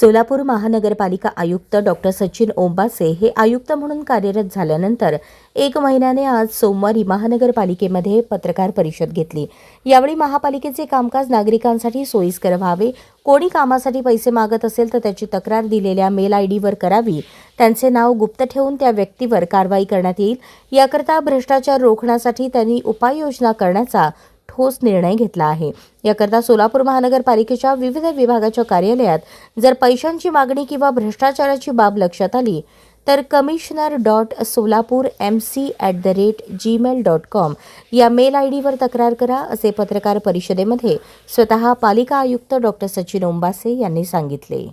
सोलापूर महानगरपालिका आयुक्त डॉक्टर सचिन ओंबासे हे आयुक्त म्हणून कार्यरत झाल्यानंतर एक महिन्याने आज सोमवारी महानगरपालिकेमध्ये पत्रकार परिषद घेतली. यावेळी महापालिकेचे कामकाज नागरिकांसाठी सोयीस्कर व्हावे. कोणी कामासाठी पैसे मागत असेल तर त्याची तक्रार दिलेल्या मेल आय डीवर करावी. त्यांचे नाव गुप्त ठेवून त्या व्यक्तीवर कारवाई करण्यात येईल. याकरता भ्रष्टाचार रोखण्यासाठी त्यांनी उपाययोजना करण्याचा ठोस निर्णय घेतला आहे. याकरता सोलापूर महानगरपालिकेच्या विविध विभागाच्या कार्यालयात जर पैशांची मागणी किंवा भ्रष्टाचाराची बाब लक्षात आली तर commissioner dot Solapur M C at the rate Gmail dot com या मेल आय डीवर तक्रार करा असे पत्रकार परिषदेमध्ये स्वतः पालिका आयुक्त डॉक्टर सचिन ओंबासे यांनी सांगितले.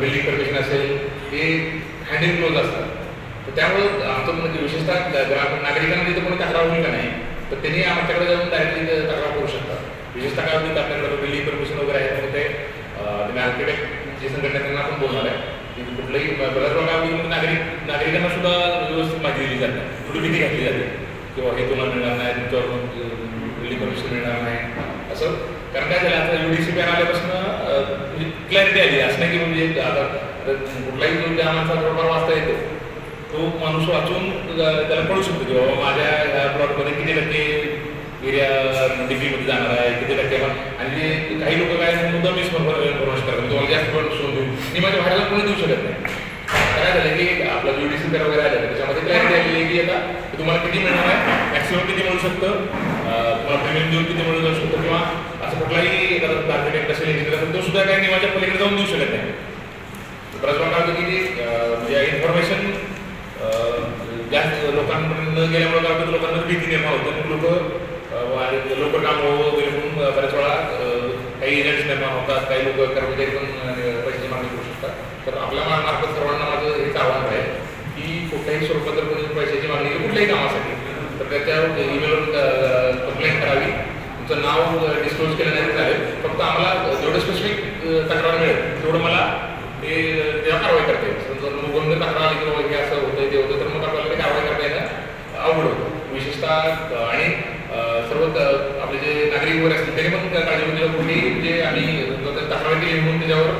बिल्डिंग परमिशन असेल ते हँडिंग क्लोज असतात. तर त्यामुळे आमचं म्हणजे विशेषतः ग- नागरिकांना तिथं कोणी तक्रार होईल का नाही तर त्यांनी आमच्याकडे जाऊन डायरेक्टली तक्रार करू शकतात. विशेषतः काय होती आपल्याकडे बिल्डिंग परमिशन वगैरे आहे तर ते अं, तुम्ही आर्किटेक्ट जे संघटना त्यांना आपण बोलणार आहे कुठलंही बऱ्याच वेळा नागरिक नागरिकांना सुद्धा व्यवस्थित माहिती दिली जाते. थोडी भीती घातली जाते किंवा हे तुला मिळणार नाही तुमच्यावर बिल्डिंग परमिशन मिळणार नाही असं. कारण काय झालं आता युडीसी डी सी पॅन आल्यापासून क्लॅरिटी म्हणजे आली. असं नाही की म्हणजे आता कुठलाही जो ज्या माणसाला बरोबर वाचता येतो तो माणूस वाचून त्याला कळू शकतो की बाबा माझ्या ह्या प्लॉटमध्ये किती टक्के एरिया डिग्रीमध्ये जाणार आहे किती टक्के आणि काही लोक काय मुद्दा मिस इन्फॉर्मेशन करतात. तुम्हाला जास्त पण सोडून देऊ. मी माझ्या भाड्याला कोणी देऊ शकत नाही. काय झालं की आपला जो डी वगैरे आलं त्याच्यामध्ये क्लॅरिटी आलेली आहे की आता तुम्हाला किती मिळणार आहे? मॅक्सिमम किती मिळू शकतं? तुम्हाला प्रीमियम देऊन किती मिळू जाऊ शकतं? किंवा असं कुठलाही एखादा आर्किटेक्ट असेल तो सुद्धा काही नियमाच्या पलीकडे जाऊन देऊ शकत नाही बऱ्याच वेळा काय होतं की ते, अं, म्हणजे इन्फॉर्मेशन जास्त लोकांपर्यंत न गेल्यामुळे काय होतं? लोकांना भीती निर्माण होते. मग लोक लोक काम वगैरे म्हणून बऱ्याच वेळा काही एजंट्स निर्माण होतात. काही लोक कर्मचारी पण पैशाची मागणी करू शकतात. तर आपल्या मार्फत सर्वांना माझं हेच आव्हान आहे की कुठल्याही स्वरूपात जर कोणी पैशाची मागणी कुठल्याही कामासाठी तर त्याच्यावर ईमेलवर कंप्लेंट करावी. तुमचं नाव डिस्क्लोज केलं नाही चालेल फक्त आम्हाला जेवढं स्पेसिफिक तक्रार मिळेल तेवढं मला ते तेव्हा कारवाई करता येईल समजा मुगंध तक्रार आली किंवा हे असं होतं ते होतं तर मग आपल्याला ते कारवाई करता येणं अवघड होतं विशेषतः अं, आणि सर्व आपले जे नागरिक वगैरे असतील त्यांनी पण त्या काळजी म्हणजे कुठली म्हणजे आणि तक्रार केली म्हणून त्याच्यावर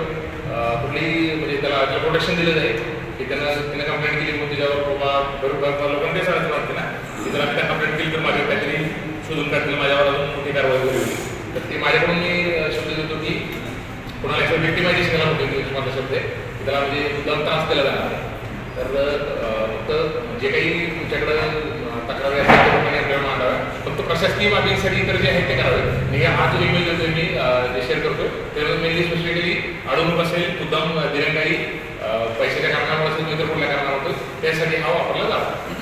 अं, कुठली म्हणजे त्याला त्याला प्रोटेक्शन दिलं जाईल की त्यांना त्यांना कंप्लेंट केली म्हणून त्याच्यावर बाबा बरोबर लोकांना ते सांगायचं वाटते ना की जर आम्ही त्या कंप्लेंट केली तर माझ्या काहीतरी शोधून काढतील माझ्यावर अजून मोठी कारवाई होईल. तर ते माझ्याकडून मी शब्द देतो की कोणाला एखादं व्यक्तिमायझेशन केला होतं इंग्लिश माझा शब्द आहे त्याला म्हणजे मुद्दाम त्रास केला जाणार तर फक्त जे काही तुमच्याकडं अं, तक्रारी असतील ते लोकांनी आपल्याला मांडाव्या फक्त प्रशासकीय मागणीसाठी तर जे आहे ते करावे. आणि हा जो ईमेल देतोय मी जे शेअर करतो त्यामध्ये मेनली स्पेसिफिकली अडवणूक असेल मुद्दाम दिरंगाई पैशाच्या कारणामुळे असेल इतर कुठल्या कारणामुळे त्यासाठी हा वापरला जातो.